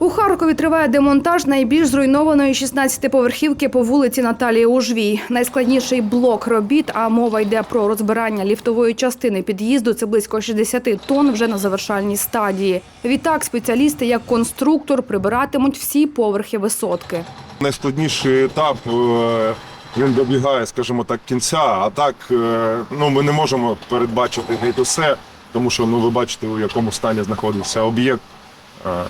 У Харкові триває демонтаж найбільш зруйнованої 16-поверхівки по вулиці Наталії Ужвій. Найскладніший блок робіт, а мова йде про розбирання ліфтової частини під'їзду. Це близько 60 тонн вже на завершальній стадії. Відтак спеціалісти, як конструктор, прибиратимуть всі поверхи висотки. найскладніший етап. е, Він добігає, скажімо так, кінця. А так, е, ну ми не можемо передбачити геть усе, тому що ну ви бачите, у якому стані знаходиться об'єкт. Е,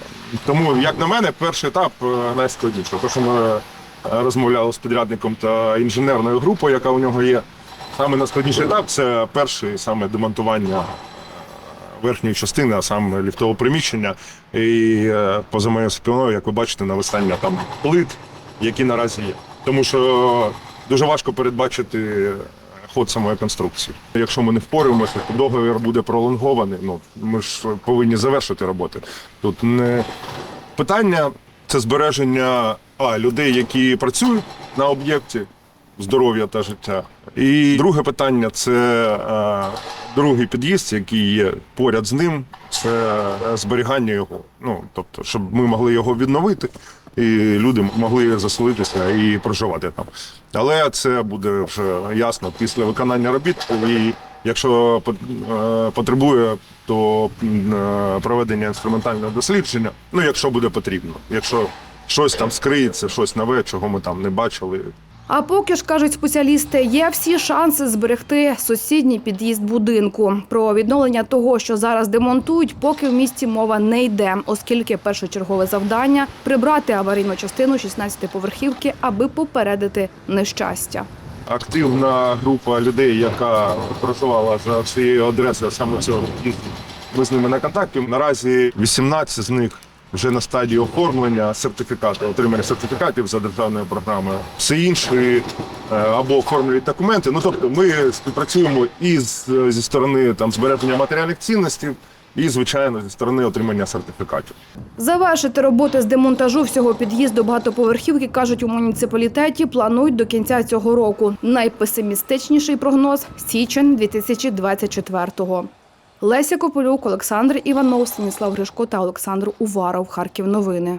Тому, як на мене, перший етап е, найскладніший. Те, що ми е, розмовляли з підрядником та інженерною групою, яка у нього є. Саме найскладніший етап це перший саме демонтування верхньої частини, а саме ліфтового приміщення. І поза моєю спиною, як ви бачите, нависання там плит, які наразі є. Тому що дуже важко передбачити ход самої конструкції. Якщо ми не впораємося, то договір буде пролонгований. Ну ми ж повинні завершити роботи. Тут не питання це збереження а, людей, які працюють на об'єкті, здоров'я та життя. І друге питання це е, другий під'їзд, який є поряд з ним, це зберігання його. Ну тобто, щоб ми могли його відновити, і люди могли заселитися і проживати там. Але це буде вже ясно після виконання робіт. І якщо е, потребує, то е, проведення інструментального дослідження, ну якщо буде потрібно, якщо щось там скриється, щось нове, чого ми там не бачили, А поки ж кажуть спеціалісти, є всі шанси зберегти сусідній під'їзд будинку. Про відновлення того, що зараз демонтують, поки в місті мова не йде, оскільки першочергове завдання прибрати аварійну частину 16-поверхівки, аби попередити нещастя. активна група людей, яка працювала за цією адресою саме цього під'їзду. Ми з ними на контакті. Наразі 18 з них вже на стадії оформлення сертифікату, отримання сертифікатів за державною програмою. Всі інші е, або оформлюють документи. Ну тобто, ми співпрацюємо і з, зі сторони там збереження матеріальних цінностей, і звичайно зі сторони отримання сертифікатів. Завершити роботи з демонтажу всього під'їзду багатоповерхівки, кажуть у муніципалітеті, планують до кінця цього року. Найпесимістичніший прогноз – січень 2024-го. Леся Кополюк, Олександр Іванов, Станіслав Гришко та Олександр Уваров. Харків новини.